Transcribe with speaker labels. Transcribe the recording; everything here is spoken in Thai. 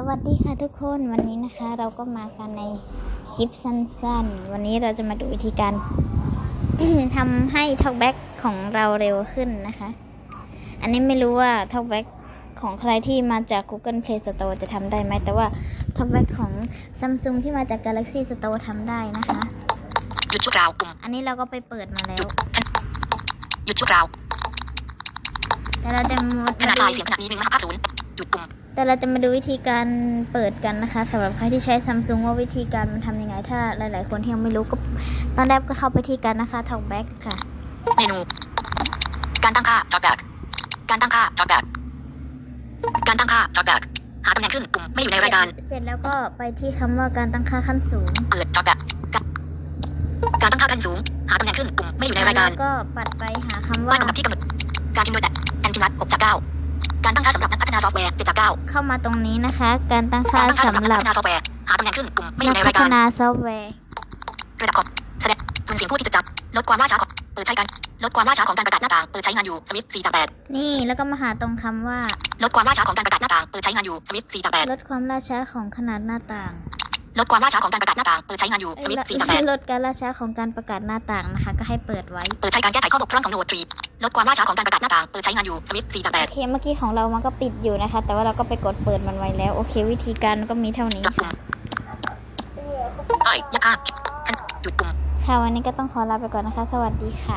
Speaker 1: สวัสดีค่ะทุกคนวันนี้นะคะเราก็มากันในคลิปสั้นๆ วันนี้เราจะมาดูวิธีการ ทำให้ Talkback ของเราเร็วขึ้นนะคะ อันนี้ไม่รู้ว่า Talkback ของใครที่มาจาก Google Play Store จะทำได้ไหม แต่ว่า Talkback ของ Samsung ที่มาจาก Galaxy Store ทำได้นะคะ
Speaker 2: หยุดชั่วคราวปุ่ม
Speaker 1: อันนี้เราก็ไปเปิดมาแล้ว
Speaker 2: หยุดชั่วคราว
Speaker 1: แต่เราจะมา
Speaker 2: ขนาดไฟล์เสียงขนาดนี้หนึ่งห้าศูนย์หยุดปุ่ม
Speaker 1: แต่เราจะมาดูวิธีการเปิดกันนะคะสำหรับใครที่ใช้ Samsung ว่าวิธีการมันทำยังไง ถ้าหลาย ๆ คนที่ยังไม่รู้ก็ตอนแรกก็เข้าไปที่กันนะคะ Talkback ค่ะ
Speaker 2: เมนู การตั้งค่าจอดแบบการตั้งค่าจอดแบบการตั้งค่าจอดแบบหาตำแหน่งขึ้นปุ่มไม่อยู่ในรายการ
Speaker 1: เสร็จแล้วก็ไปที่คำว่าการตั้งค่าขั้นสูง
Speaker 2: เปิดจอดแบบการการตั้งค่าขั้นสูง หาตำแหน่งขึ้นปุ่มไม่อยู่ในรายการ
Speaker 1: แล้วก็ปัดไปหาคำ
Speaker 2: ว่า
Speaker 1: ว่า
Speaker 2: ตรงกับที่กำหนดการพิมพ์โดยแต่แอนตินัทหกจากเก้า การตั้งค่าสำหรับนักพัฒนาซอฟต์แวร์เจ็ดจากเก้า
Speaker 1: เข้ามาตรงนี้นะคะ การตั้ง
Speaker 2: กา
Speaker 1: ค่าร
Speaker 2: ตั้งค่าสำหรับ
Speaker 1: สำห
Speaker 2: นั
Speaker 1: รั
Speaker 2: ก
Speaker 1: บ
Speaker 2: พัฒนาซอฟต์แวร์หาตำแหน่งขึ้นปุ่มไม่อ
Speaker 1: นั
Speaker 2: ยู่
Speaker 1: ก
Speaker 2: ใน
Speaker 1: พั
Speaker 2: ราย
Speaker 1: ฒ
Speaker 2: การ
Speaker 1: นาซอฟต์แวร์
Speaker 2: ระดับคอมแสดงทุนเสียงผู้ที่จดจำลดความล่าช้าของเปิดใช้กันลดความล่าช้าของการประกาศหน้าต่างเปิดใช้งานอยู่สวิตสี่จากแปด
Speaker 1: นี่แล้วก็มาหาตรงคำว่า
Speaker 2: ลดความล่าช้าของการประกาศหน้าต่างเปิดใช้งานอยู่สวิตสี่จากแปด
Speaker 1: ลดความล่าช้าของขนาดหน้าต่าง
Speaker 2: ลดความล่าช้าของการประกาศหน้าต่าง เปิดใช้งานอยู่
Speaker 1: เอ้
Speaker 2: ส
Speaker 1: ย
Speaker 2: วิต
Speaker 1: ลด
Speaker 2: สี่จากแปด
Speaker 1: ลดการล่าช้าของการประกาศหน้าต่างนะคะ ก็ให้เปิดไว้
Speaker 2: เปิดใช้การแก้ไขข้อบกพร่องของโน้ตทรีลดความล่าช้าของการประกาศหน้าต่าง เปิดใช้งานอยู่สวิตสี่จากแป
Speaker 1: โอ
Speaker 2: ด
Speaker 1: เค เมื่อกี้ของเรามันก็ปิดอยู่นะคะ แต่ว่าเราก็ไปกดเปิดมันไว้แล้ว โอเค วิธีการก็มีเท่านี้
Speaker 2: จับปุ่ม
Speaker 1: ค่ะ
Speaker 2: ไอ้ยาค่าจุดปุ่ม
Speaker 1: ค่ะวันนี้ก็ต้องขอลาไปก่อนนะคะ สวัสดีค่ะ